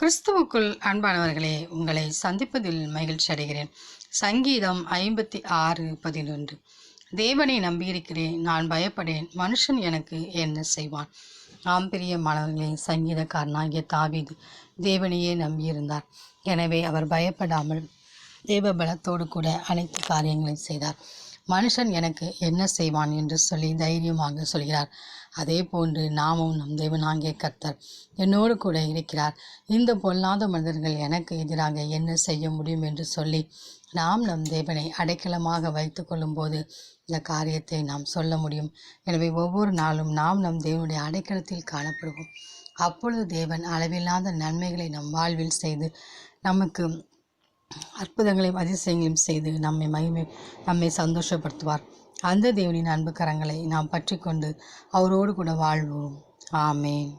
கிறிஸ்துவுக்குள் அன்பானவர்களே உங்களை சந்திப்பதில் மகிழ்ச்சி அடைகிறேன். சங்கீதம் ஐம்பத்தி ஆறு பதினொன்று. தேவனை நம்பியிருக்கிறேன் நான் பயப்படேன் மனுஷன் எனக்கு என்ன செய்வான்? நாம் பெரிய மாணவர்களே சங்கீதக்காரனாகிய தாவிது தேவனையே நம்பியிருந்தார். எனவே அவர் பயப்படாமல் தேவ பலத்தோடு கூட அனைத்து காரியங்களையும் செய்தார். மனுஷன் எனக்கு என்ன செய்வான் என்று சொல்லி தைரியமாக சொல்கிறார். அதே போன்று நாமும் நம் தேவனாகிய கர்த்தர் என்னோடு கூட இருக்கிறார். இந்த பொல்லாத மனிதர்கள் எனக்கு எதிராக என்ன செய்ய முடியும் என்று சொல்லி நாம் நம் தேவனை அடைக்கலமாக வைத்து கொள்ளும்போது இந்த காரியத்தை நாம் சொல்ல முடியும். எனவே ஒவ்வொரு நாளும் நாம் நம் தேவனுடைய அடைக்கலத்தில் காணப்படுவோம். அப்பொழுது தேவன் அளவில்லாத நன்மைகளை நம் வாழ்வில் செய்து நமக்கு அற்புதங்களையும் அதிசயங்களையும் செய்து நம்மை மகிமை நம்மை சந்தோஷப்படுத்துவார். அந்த தேவனின் அன்பு கரங்களை நாம் பற்றி கொண்டு அவரோடு கூட வாழ்வோம். ஆமேன்.